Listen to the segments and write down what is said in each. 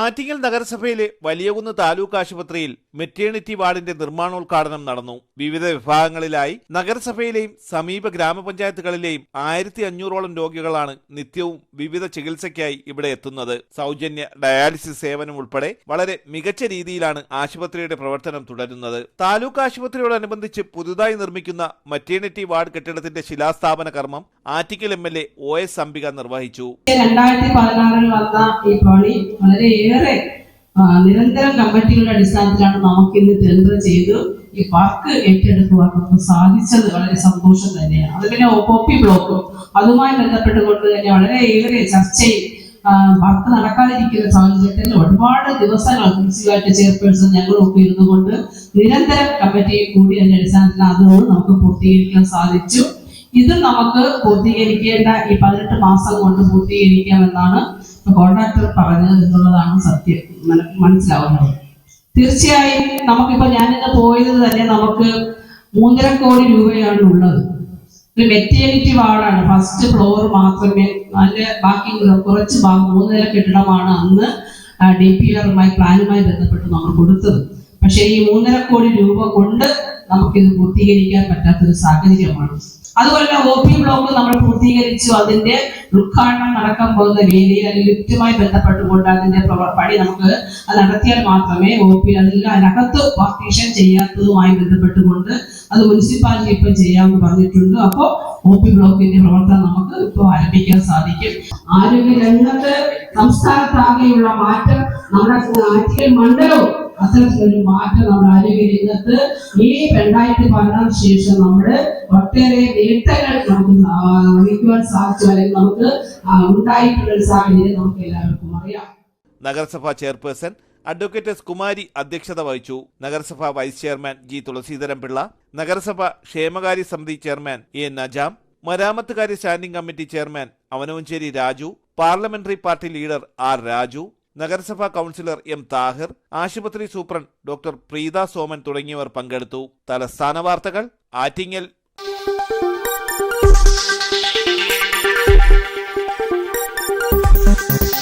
ആറ്റിങ്ങൽ നഗരസഭയിലെ വലിയകുന്ന് താലൂക്ക് ആശുപത്രിയിൽ മെറ്റേണിറ്റി വാർഡിന്റെ നിർമ്മാണോദ്ഘാടനം നടന്നു. വിവിധ വിഭാഗങ്ങളിലായി നഗരസഭയിലെയും സമീപ ഗ്രാമപഞ്ചായത്തുകളിലെയും ആയിരത്തി അഞ്ഞൂറോളം രോഗികളാണ് നിത്യവും വിവിധ ചികിത്സയ്ക്കായി ഇവിടെ എത്തുന്നത്. സൗജന്യ ഡയാലിസിസ് സേവനം ഉൾപ്പെടെ വളരെ മികച്ച രീതിയിലാണ് ആശുപത്രിയുടെ പ്രവർത്തനം തുടരുന്നത്. താലൂക്ക് ആശുപത്രിയോടനുബന്ധിച്ച് പുതുതായി നിർമ്മിക്കുന്ന മെറ്റേണിറ്റി വാർഡ് കെട്ടിടത്തിന്റെ ശിലാസ്ഥാപന കർമ്മം Attikkal M L A O S Ambika നിർവഹിച്ചു. രണ്ടായിരത്തി പതിനാറിൽ വന്ന ഈ പണി വളരെയേറെ ആ, നിരന്തരം കമ്മിറ്റികളുടെ അടിസ്ഥാനത്തിലാണ് നമുക്ക് ഇന്ന് ടെൻഡർ ചെയ്ത് ഈ പാർക്ക് ഏറ്റെടുക്കുവാൻ നമുക്ക് സാധിച്ചത് വളരെ സന്തോഷം തന്നെയാണ്. അത് പിന്നെ ഒപ്പി ബ്ലോക്കും അതുമായി ബന്ധപ്പെട്ടുകൊണ്ട് തന്നെ വളരെയേറെ ചർച്ചയും ആ, വർക്ക് നടക്കാതിരിക്കുന്ന സാഹചര്യത്തിൽ ഒരുപാട് ദിവസങ്ങൾ മുനിസിപ്പാലിറ്റി ചെയർപേഴ്സൺ ഞങ്ങളൊക്കെ ഇരുന്നുകൊണ്ട് നിരന്തരം കമ്മിറ്റിയെ കൂടി അതിന്റെ അടിസ്ഥാനത്തിൽ അതുകൊണ്ട് നമുക്ക് പൂർത്തീകരിക്കാൻ സാധിച്ചു. ഇത് നമുക്ക് പൂർത്തീകരിക്കേണ്ട ഈ പതിനെട്ട് മാസം കൊണ്ട് പൂർത്തീകരിക്കാമെന്നാണ് കോൺട്രാക്ടർ പറഞ്ഞത് എന്നുള്ളതാണ് സത്യം. മന- മനസ്സിലാവുന്നത്. തീർച്ചയായും നമുക്കിപ്പോ ഞാനിന്ന് പോയത് തന്നെ നമുക്ക് മൂന്നര കോടി രൂപയാണ് ഉള്ളത്. ഒരു മെറ്റേണിറ്റി വാർഡാണ്. ഫസ്റ്റ് ഫ്ലോർ മാത്രമേ നല്ല ബാക്കി കുറച്ച് ഭാഗം മൂന്ന് നില കെട്ടിടമാണ് അന്ന് ഡി പി ആറുമായി പ്ലാനുമായി ബന്ധപ്പെട്ട് നമ്മൾ കൊടുത്തത്. പക്ഷേ ഈ മൂന്നര കോടി രൂപ കൊണ്ട് നമുക്കിത് പൂർത്തീകരിക്കാൻ പറ്റാത്തൊരു സാഹചര്യമാണ്. അതുപോലെ തന്നെ ഒ പി ബ്ലോക്ക് നമ്മൾ പൂർത്തീകരിച്ചു. അതിന്റെ ഉദ്ഘാടനം നടക്കാൻ പോകുന്ന വേദിയിൽ അല്ലെങ്കിൽ ലിഫ്റ്റുമായി ബന്ധപ്പെട്ടുകൊണ്ട് അതിന്റെ പണി നമുക്ക് നടത്തിയാൽ മാത്രമേ ഒ പി അതിനകത്ത് പാർട്ടീഷൻ ചെയ്യാത്തതുമായി ബന്ധപ്പെട്ടുകൊണ്ട് അത് മുനിസിപ്പാലിറ്റി ഇപ്പം ചെയ്യാമെന്ന് പറഞ്ഞിട്ടുണ്ട്. അപ്പോൾ ഒ പി ബ്ലോക്കിന്റെ പ്രവർത്തനം നമുക്ക് ഇപ്പോൾ ആരംഭിക്കാൻ സാധിക്കും. ആരോഗ്യ രംഗത്ത് സംസ്ഥാനത്താകെയുള്ള മാറ്റം നമ്മുടെ ആറ്റിക്കൽ മണ്ഡലവും അത്തരത്തിലൊരു മാറ്റം നമ്മുടെ ആരോഗ്യ രംഗത്ത് ഈ രണ്ടായിരത്തി പതിനാറിന് ശേഷം നമ്മുടെ ഒട്ടേറെ നേട്ടങ്ങൾ നമുക്ക് വഹിക്കുവാൻ സാധിച്ചു അല്ലെങ്കിൽ നമുക്ക് ഉണ്ടായിട്ടുള്ള ഒരു സാഹചര്യം നമുക്ക് എല്ലാവർക്കും അറിയാം. നഗരസഭാ ചെയർപേഴ്സൺ അഡ്വക്കേറ്റ് എസ് കുമാരി അധ്യക്ഷത വഹിച്ചു. നഗരസഭാ vice chairman G Thulaseedharan Pillai നഗരസഭ ക്ഷേമകാര്യ സമിതി chairman A Najam മരാമത്തുകാര്യ standing committee chairman Avanavancheri Raju parliamentary party leader R Raju നഗരസഭാ കൗൺസിലർ എം താഹിർ ആശുപത്രി സൂപ്രണ്ട് ഡോക്ടർ പ്രീത സോമൻ തുടങ്ങിയവർ പങ്കെടുത്തു. തലസ്ഥാന വാർത്തകൾ Attingal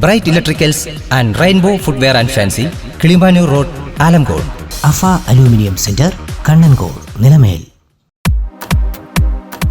bright electricals and rainbow footwear and fancy Kilimanoor road Alamcode അഫ aluminium centre Kannankode Nilamel